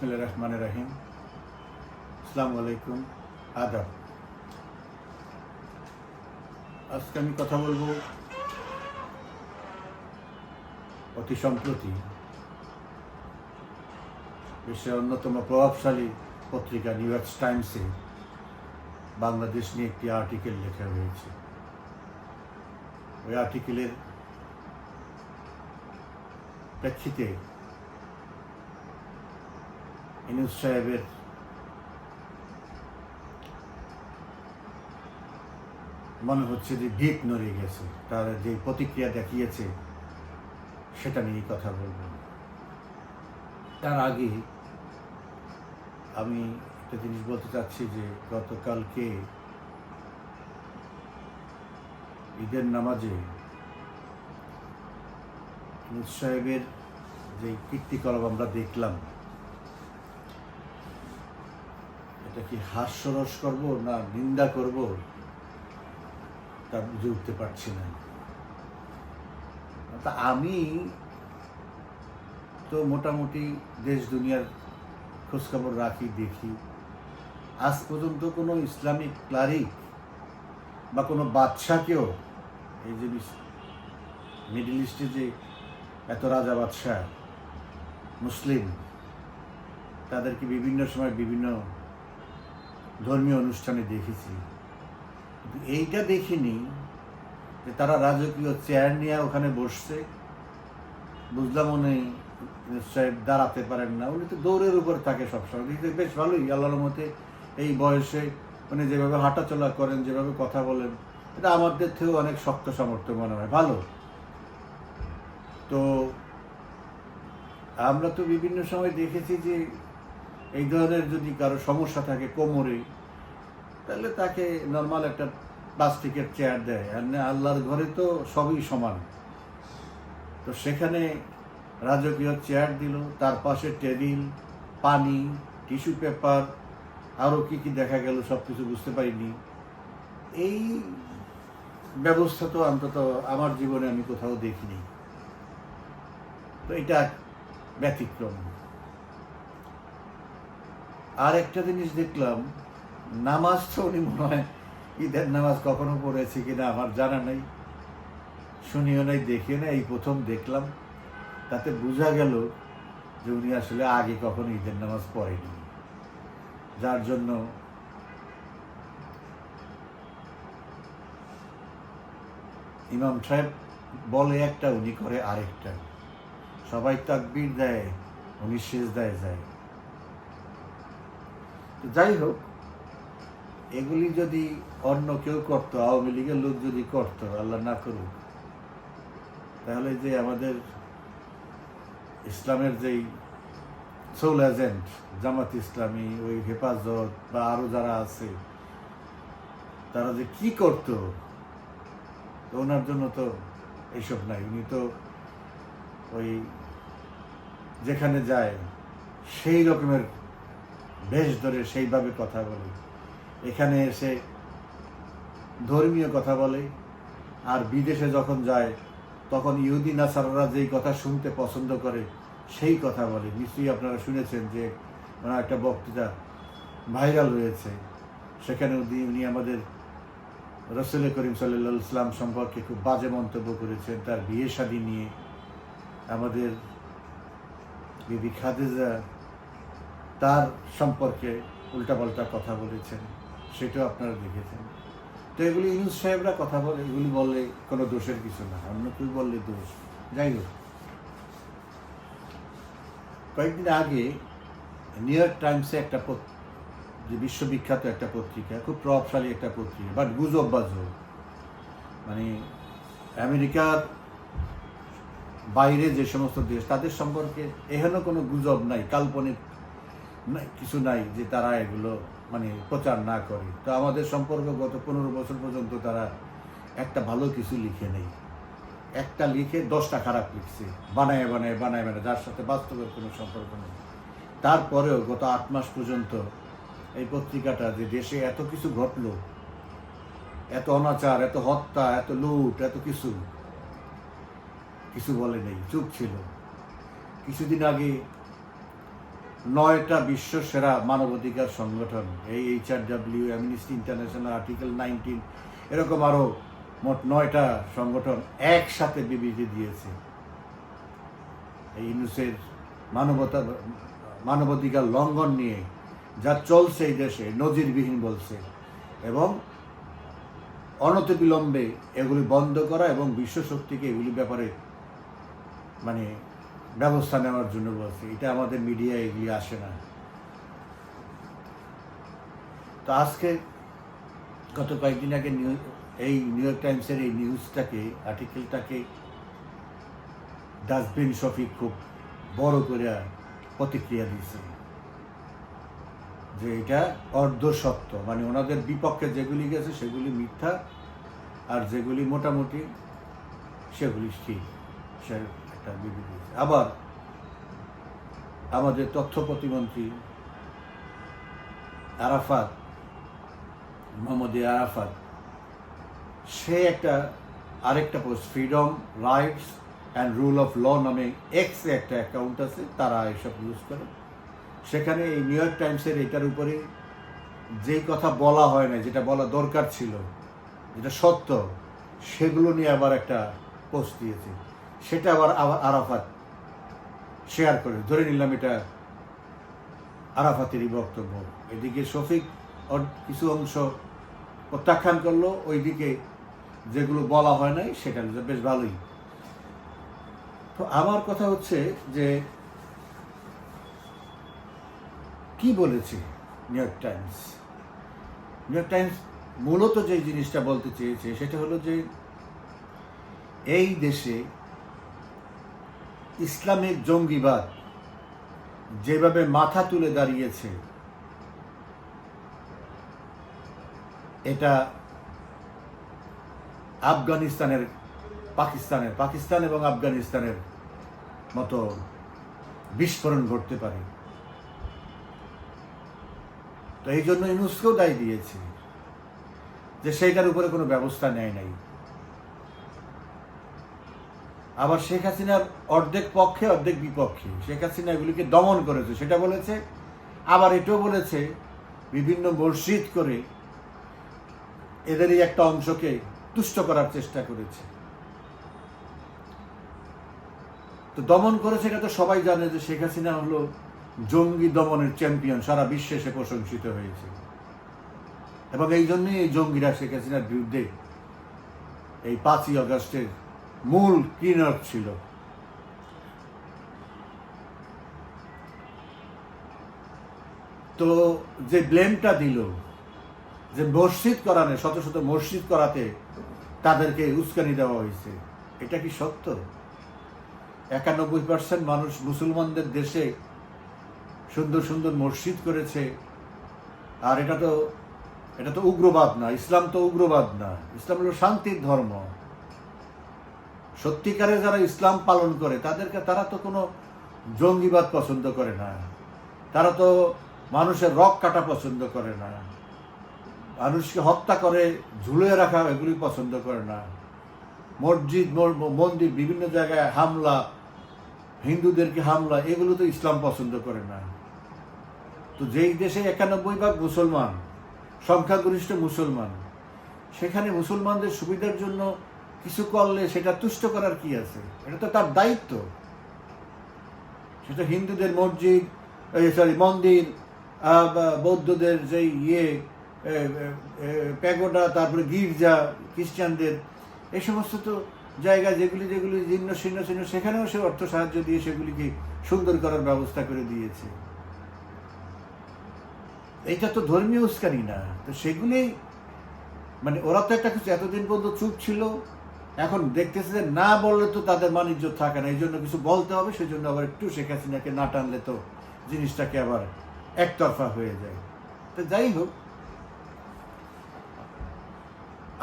রহমান রাহিম আসসালামু আলাইকুম আদাব আজকে আমি কথা বলব অতি সম্প্রতি বিশ্বের অন্যতম প্রভাবশালী পত্রিকা নিউ ইয়র্ক টাইমসে বাংলাদেশ নিয়ে একটি আর্টিকেল লেখা হয়েছে। ওই আর্টিকেলের প্রেক্ষিতে ইনুস সাহেবের মনে হচ্ছে যে ভিত নড়ে গেছে। তার যে প্রতিক্রিয়া দেখিয়েছে, সেটা নিয়ে কথা বলব। তার আগে আমি একটা জিনিস বলতে চাচ্ছি যে, গতকালকে ঈদের নামাজে সাহেবের যে কীর্তিকলাপ আমরা দেখলাম এটা কি হাস্যরস করব না নিন্দা করব? তা বুঝে উঠতে পারছি না। তা আমি তো মোটামুটি দেশ দুনিয়ার খোঁজখবর রাখি, দেখি। আজ পর্যন্ত কোনো ইসলামিক ক্লারিক বা কোনো বাদশাকেও এই যে মিডিল ইস্টে যে এত রাজা, বাদশাহ, মুসলিম, তাদেরকে বিভিন্ন সময় বিভিন্ন ধর্মীয় অনুষ্ঠানে দেখেছি। এইটা দেখিনি যে তারা রাজকীয় চেয়ার নিয়ে ওখানে বসছে। বুঝলাম উনি সাহেব দাঁড়াতে পারেন না। উনি তো দৌড়ের উপর থাকে সবসময়। দেখতে বেশ ভালোই আল্লাহর মতে এই বয়সে উনি যেভাবে হাঁটাচলা করেন, যেভাবে কথা বলেন, এটা আমাদের থেকেও অনেক শক্ত সামর্থ্য মনে হয়। ভালো। তো আমরা তো বিভিন্ন সময় দেখেছি যে এই ধরনের যদি কারও সমস্যা থাকে কোমরে, তাহলে তাকে নর্মাল একটা প্লাস্টিকের চেয়ার দেয়। আর আল্লাহর ঘরে তো সবই সমান। তো সেখানে রাজকীয় চেয়ার দিল, তার পাশে টেবিল পানি টিস্যু পেপার আরও কি কি দেখা গেল সব কিছু বুঝতে পারিনি। এই ব্যবস্থা তো অন্তত আমার জীবনে আমি কোথাও দেখিনি। তো এটা ব্যতিক্রম। আর একটা জিনিস দেখলাম, নামাজ তো উনি মনে হয় ঈদের নামাজ কখনো পড়েছি কিনা আমার জানা নাই। শুনিও নাই, দেখিও না এই প্রথম দেখলাম। তাতে বোঝা গেল যে উনি আসলে আগে কখনো ঈদের নামাজ পড়েনি যার জন্য ইমাম সাহেব বলে একটা, উনি করে আরেকটা। সবাই তাকবীর দেয়, উনি শেষ দেয় যায়। যাই হোক, এগুলি যদি অন্য কেউ করতো, আওয়ামী লীগের লোক যদি করতো, আল্লাহ না করুক, তাহলে যে আমাদের ইসলামের যেই সোল এজেন্ট জামাত ইসলামী, ওই হেফাজত বা আরও যারা আছে, তারা যে কি করতো, ওনার জন্য তো এইসব নাই। উনি তো ওই যেখানে যায়, সেই রকমের বেশ ধরে সেইভাবে কথা বলে। এখানে এসে ধর্মীয় কথা বলে। আর বিদেশে যখন যায়, তখন ইহুদি নাসাররা যেই কথা শুনতে পছন্দ করে, সেই কথা বলে। নিশ্চয়ই আপনারা শুনেছেন যে ওনার একটা বক্তৃতা ভাইরাল হয়েছে। সেখানে উনি আমাদের রসুল করিম সাল্লা ইসলাম সম্পর্কে খুব বাজে মন্তব্য করেছেন। তার বিয়ে শাদী নিয়ে। আমাদের বিবি খাদিজা তার সম্পর্কে উল্টাপাল্টা কথা বলেছেন, সেটাও আপনারা দেখেছেন। তো এগুলি ইউনুস সাহেবরা কথা বলে, এগুলি বললে কোনো দোষের কিছু না, অন্য কেউ বললে দোষ। যাই হোক। কয়েকদিন আগে নিউ ইয়র্ক টাইমসে একটা যে বিশ্ববিখ্যাত একটা পত্রিকা, খুব প্রভাবশালী একটা পত্রিকা, বাট গুজব বাজব মানে আমেরিকার বাইরে যে সমস্ত দেশ, তাদের সম্পর্কে এখানে কোনো গুজব নাই, কাল্পনিক কিছু নাই যে তারা এগুলো মানে প্রচার না করে। তো আমাদের সম্পর্ক গত পনেরো বছর পর্যন্ত তারা একটা ভালো কিছু লিখে নেই। একটা লিখে দশটা খারাপ লিখছে, বানায় বানায় বানায় বানায়, যার সাথে বাস্তবের কোনো সম্পর্ক নেই। তারপরেও গত আট মাস পর্যন্ত এই পত্রিকাটা যে দেশে এত কিছু ঘটলো, এত অনাচার, এত হত্যা, এত লুট, এত কিছু কিছু বলে নেই, চুপ ছিল। কিছুদিন আগে নয়টা বিশ্ব সেরা মানবাধিকার সংগঠন, এই H R W Amnesty International Article Nineteen এরকম আরও মোট নয়টা সংগঠন একসাথে বিবৃতি দিয়েছে। এই ইউনুসের মানবতা, মানবাধিকার লঙ্ঘন নিয়ে যা চলছে এই দেশে, নজিরবিহীন বলছে এবং অনতিবিলম্বে এগুলি বন্ধ করা এবং বিশ্ব শক্তিকে এগুলি ব্যাপারে মানে ব্যবস্থা নেওয়ার জন্য বলছে, এটা আমাদের মিডিয়ায় এগুলি আসে না তো আজকে, গত কয়েকদিন আগে নিউ- এই নিউ ইয়র্ক টাইমসের এই নিউজটাকে আর্টিকেলটাকে ডাস্টবিন শফিক খুব বড় করে প্রতিক্রিয়া দিয়েছে যে এটা অর্ধ সত্য মানে ওনাদের বিপক্ষে যেগুলি গেছে সেগুলি মিথ্যা, আর যেগুলি মোটামুটি সেগুলি ঠিক, সে একটা বিবৃতি। আবার আমাদের তথ্য প্রতিমন্ত্রী আরাফাত, মোহাম্মদ আরাফাত, সে একটা আরেকটা post freedom rights and rule of law নামে এক্স একটা অ্যাকাউন্ট আছে, তারা এসব ইউজ করে। সেখানে এই নিউ ইয়র্ক টাইমসের এটার উপরে যেই কথা বলা হয় না, যেটা বলা দরকার ছিল, যেটা সত্য, সেগুলো নিয়ে আবার একটা পোস্ট দিয়েছে। সেটা আবার আবার আরাফাত শেয়ার করে। ধরে নিলাম এটা আরাফাতেরই বক্তব্য। এদিকে শফিক কিছু অংশ প্রত্যাখ্যান করল, ওইদিকে যেগুলো বলা হয় নাই, সেটা বেশ ভালোই। তো আমার কথা হচ্ছে যে, কি বলেছে New York Times? New York Times মূলত যে জিনিসটা বলতে চেয়েছে, সেটা হলো যে, এই দেশে ইসলামিক জঙ্গিবাদ যেভাবে মাথা তুলে দাঁড়িয়েছে, এটা আফগানিস্তানের, পাকিস্তানের, পাকিস্তান এবং আফগানিস্তানের মতো বিস্ফোরণ ঘটতে পারে। তো এই জন্য ইউনুসকেও দায়ী দিয়েছে যে সেইটার উপরে কোনো ব্যবস্থা নেয় নাই। আবার শেখ হাসিনার অর্ধেক পক্ষে, অর্ধেক বিপক্ষে। শেখ হাসিনা এগুলিকে দমন করেছে, সেটা বলেছে। আবার এটাও বলেছে, বিভিন্ন মসজিদ করে এদেরই একটা অংশকে তুষ্ট করার চেষ্টা করেছে। তো দমন করেছে, এটা তো সবাই জানে যে শেখ হাসিনা হলো জঙ্গি দমনের চ্যাম্পিয়ন, সারা বিশ্বে সে প্রশংসিত হয়েছে। এবং এই জন্যই এই জঙ্গিরা শেখ হাসিনার বিরুদ্ধে এই পাঁচই আগস্টের মূল ক্লিনার ছিল। তো যে ব্লেমটা দিল, যে মসজিদ করানে, শত শত মসজিদ করাতে তাদেরকে উস্কানি দেওয়া হয়েছে, এটা কি সত্য? একানব্বই পার্সেন্ট মানুষ মুসলমানদের দেশে সুন্দর সুন্দর মসজিদ করেছে, আর এটা তো এটা তো উগ্রবাদ না, ইসলাম তো উগ্রবাদ না। ইসলাম হলো শান্তির ধর্ম। সত্যিকারে যারা ইসলাম পালন করে, তাদেরকে তারা তো কোনো জঙ্গিবাদ পছন্দ করে না। তারা তো মানুষের রক কাটা পছন্দ করে না। মানুষকে হত্যা করে, ঝুলিয়ে রাখা এগুলি পছন্দ করে না। মসজিদ মন্দির, বিভিন্ন জায়গায় হামলা, হিন্দুদেরকে হামলা, এগুলো তো ইসলাম পছন্দ করে না। তো যেই দেশে একানব্বই ভাগ মুসলমান, সংখ্যাগরিষ্ঠ মুসলমান, সেখানে মুসলমানদের সুবিধার জন্য কিছু করলে সেটা তুষ্ট করার কি আছে? এটা তো তার দায়িত্ব। সেটা হিন্দুদের মসজিদ সরি মন্দির বৌদ্ধদের যে ইয়ে প্যাগোডা, তারপরে গির্জা, খ্রিস্টানদের এই সমস্ত তো জায়গা যেগুলি যেগুলি জীর্ণ শীর্ণ শীর্ণ সেখানেও সে অর্থ সাহায্য দিয়ে সেগুলিকে সুন্দর করার ব্যবস্থা করে দিয়েছে। এইটা তো ধর্মীয় উস্কানি না। তো সেগুলি মানে ওরা তো একটা কিছু এতদিন পর্যন্ত চুপ ছিল এখন দেখতেছে যে না বললে তো তাদের বাণিজ্য থাকে না, এই জন্য কিছু বলতে হবে সেই জন্য আবার একটু শেখ হাসিনাকে না টানলে তো জিনিসটাকে আবার একতরফা হয়ে যায়। তো যাই হোক,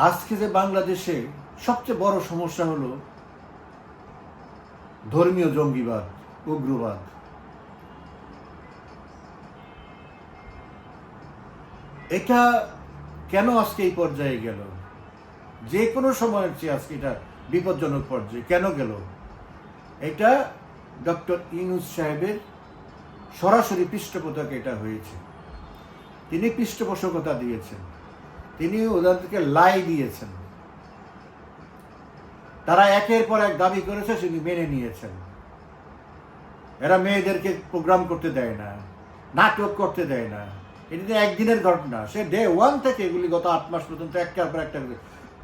আজকে যে বাংলাদেশে সবচেয়ে বড় সমস্যা হলো ধর্মীয় জঙ্গিবাদ, উগ্রবাদ। এটা কেন আজকে এই পর্যায়ে গেল? যে কোনো সময়ের চেয়ে আজকে এটা বিপজ্জনক পর্যায়ে কেন গেল? এটা ডক্টর ইনুস সাহেবের সরাসরি পৃষ্ঠপোষক এটা হয়েছে। তিনি পৃষ্ঠপোষকতা দিয়েছেন। তিনি ওদেরকে লাই দিয়েছেন। তারা একের পর এক দাবি করেছে তিনি মেনে নিয়েছেন। এরা মেয়েদেরকে প্রোগ্রাম করতে দেয় না, নাটক করতে দেয় না। এটা একদিনের ঘটনা। সে ডে ওয়ান থেকে এগুলি গত আট মাস পর্যন্ত একটার পর একটা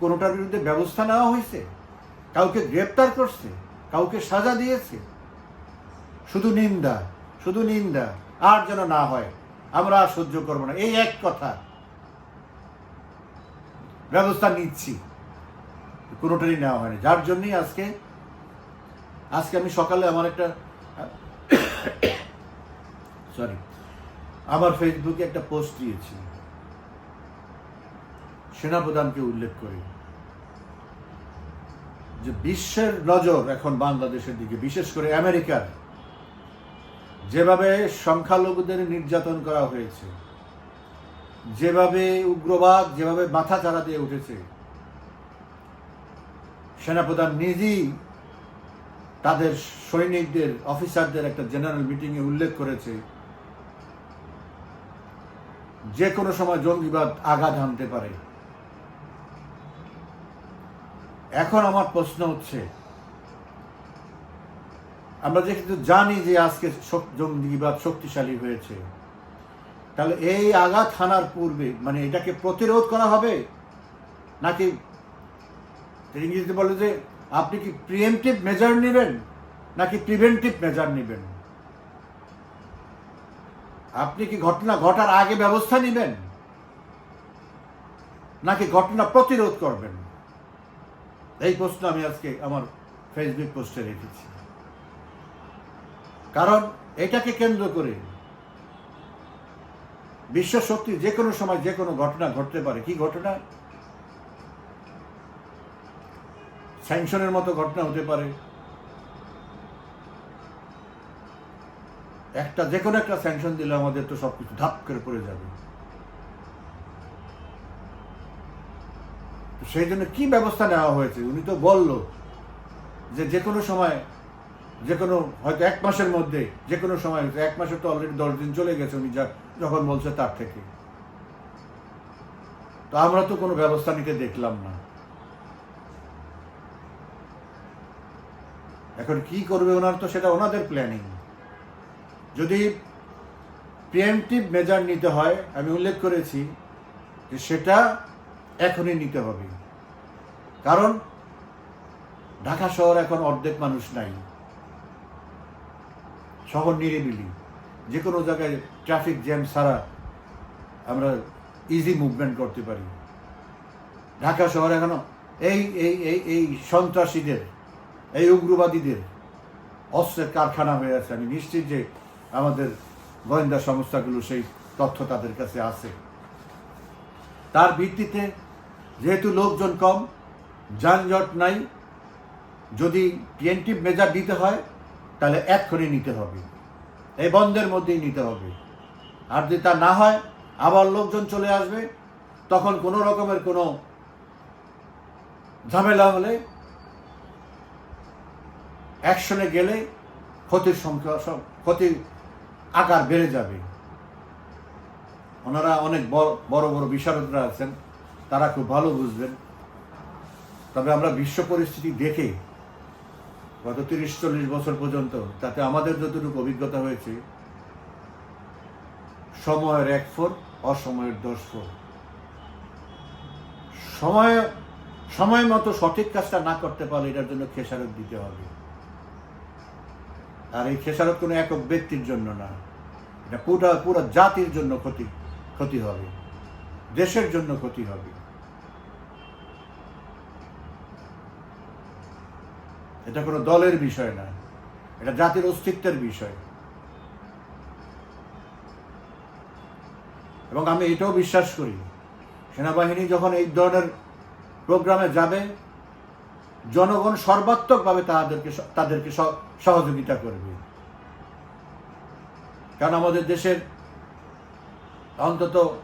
কোনোটার বিরুদ্ধে ব্যবস্থা নেওয়া হয়েছে? কাউকে গ্রেপ্তার করছে? কাউকে সাজা দিয়েছে? শুধু নিন্দা শুধু নিন্দা, আর যেন না হয়, আমরা আর সহ্য করব না। এই এক কথা। ব্যবস্থা নিচ্ছি। কোনোটারই নেওয়া হয়নি। যার জন্যই আজকে আজকে আমি সকালে আমার একটা সরি আমার ফেসবুকে একটা পোস্ট দিয়েছি। সেনাপ্রধানকে উল্লেখ করে। যে বিশ্বের নজর এখন বাংলাদেশের দিকে, বিশেষ করে আমেরিকার। যেভাবে সংখ্যালঘুদের নির্যাতন করা হয়েছে, যেভাবে উগ্রবাদ, যেভাবে মাথা চারা দিয়ে উঠেছে, সেনাপ্রধান নিজেই তাদের সৈনিকদের, অফিসারদের একটা জেনারেল মিটিংয়ে উল্লেখ করেছে, যে কোনো সময় জঙ্গিবাদ আঘাত হানতে পারে। এখন আমার প্রশ্ন হচ্ছে, আমরা যেহেতু জানি যে আজকে জঙ্গিবাদ শক্তিশালী হয়েছে, তাহলে এই আঘাত হানার পূর্বে মানে এটাকে প্রতিরোধ করা হবে? নাকি ইংরেজিতে বলে যে, আপনি কি প্রিএমটিভ মেজার নেবেন, নাকি প্রিভেন্টিভ মেজার নেবেন? আপনি কি ঘটনা ঘটার আগে ব্যবস্থা নেবেন, নাকি ঘটনা প্রতিরোধ করবেন? এই প্রশ্ন আমি আজকে আমার ফেসবুক পোস্টে রেখেছি। কারণ এটাকে কেন্দ্র করে বিশ্ব শক্তি যে কোনো সময় যে কোনো ঘটনা ঘটতে পারে। কি ঘটনা? স্যাংশনের মতো ঘটনা হতে পারে। একটা যে কোনো একটা স্যাংশন দিলে আমাদের তো সবকিছু ধাপ করে পড়ে যাবে। সেই জন্য কি ব্যবস্থা নেওয়া হয়েছে? উনি তো বলল যে যে কোনো সময়, যে কোনো হয়তো এক মাসের মধ্যে, যে কোনো সময়, এক মাসে তো অলরেডি দশ দিন চলে গেছে উনি যা, যখন বলছে তার থেকে। তো আমরা তো কোনো ব্যবস্থা নিতে দেখলাম না। এখন কি করবে ওনার তো সেটা ওনাদের প্ল্যানিং যদি প্রিএমটিভ মেজার নিতে হয়, আমি উল্লেখ করেছি যে সেটা এখনই নিতে হবে। কারণ ঢাকা শহর এখন অর্ধেক মানুষ নাই। শহর নিরিবিলি। যে কোনো জায়গায় ট্রাফিক জ্যাম ছাড়া আমরা ইজি মুভমেন্ট করতে পারি। ঢাকা শহর এখনও এই এই এই এই সন্ত্রাসীদের, এই উগ্রবাদীদের অস্ত্রের কারখানা হয়ে আছে। আমি নিশ্চিত যে আমাদের গোয়েন্দা সংস্থাগুলো সেই তথ্য তাদের কাছে আছে। তার ভিত্তিতে যেহেতু লোকজন কম, যানজট নাই, যদি প্রিয়েন্টিভ মেজার দিতে হয়, তাহলে এক্ষুনি নিতে হবে। এই বন্ধের মধ্যেই নিতে হবে। আর যদি তা না হয়, আবার লোকজন চলে আসবে, তখন কোনো রকমের কোনো ঝামেলা হলে, অ্যাকশনে গেলে ক্ষতির সংখ্যা ক্ষতির আকার বেড়ে যাবে। ওনারা অনেক বড় বড় বিশারদরা আছেন। তারা খুব ভালো বুঝবেন। তবে আমরা বিশ্ব পরিস্থিতি দেখে গত তিরিশ, চল্লিশ বছর পর্যন্ত তাতে আমাদের যতটুকু অভিজ্ঞতা হয়েছে, সময়ের এক ফোর অসময়ের দশ ফোর সময় সময় মতো সঠিক কাজটা না করতে পারলে এটার জন্য খেসারত দিতে হবে। আর এই খেসারত কোনো একক ব্যক্তির জন্য না। এটা পুরো পুরো জাতির জন্য ক্ষতি ক্ষতি হবে। দেশের জন্য ক্ষতি হবে। এটা কোনো দলের বিষয় না। এটা জাতির অস্তিত্বের বিষয়। এবং আমি এটাও বিশ্বাস করি, সেনাবাহিনী যখন এই ধরনের প্রোগ্রামে যাবে, জনগণ সর্বাত্মকভাবে তাদেরকে তাদেরকে সহ- সহযোগিতা করবে। কারণ আমাদের দেশের অন্তত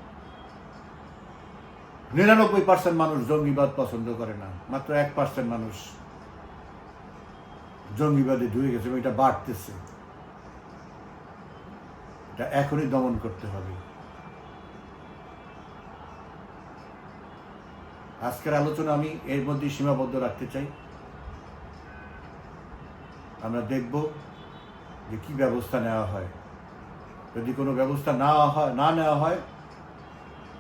নিরানব্বই পার্সেন্ট মানুষ জঙ্গিবাদ পছন্দ করে না, মাত্র এক পার্সেন্ট মানুষ জঙ্গিবাদে ঢুকে গেছে এবং এটা বাড়তেছে। এটা এখনই দমন করতে হবে। আজকের আলোচনা আমি এর মধ্যে সীমাবদ্ধ রাখতে চাই। আমরা দেখব যে কি ব্যবস্থা নেওয়া হয়। যদি কোনো ব্যবস্থা না হয়, না নেওয়া হয়,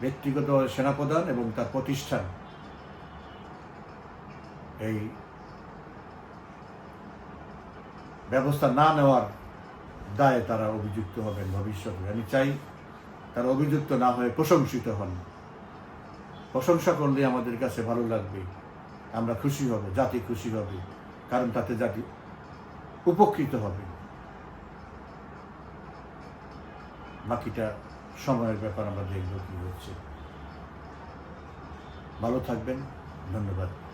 ব্যক্তিগত সেনাপ্রধান এবং তার প্রতিষ্ঠান এই ব্যবস্থা না নেওয়ার দায়ে তারা অভিযুক্ত হবেন ভবিষ্যতে। আমি চাই তারা অভিযুক্ত না হয়ে প্রশংসিত হন। প্রশংসা করলে আমাদের কাছে ভালো লাগবে। আমরা খুশি হব, জাতি খুশি হবে, কারণ তাতে জাতি উপকৃত হবে। বাকিটা সময়ের ব্যাপার আমরা দেখব কি হচ্ছে। ভালো থাকবেন, ধন্যবাদ।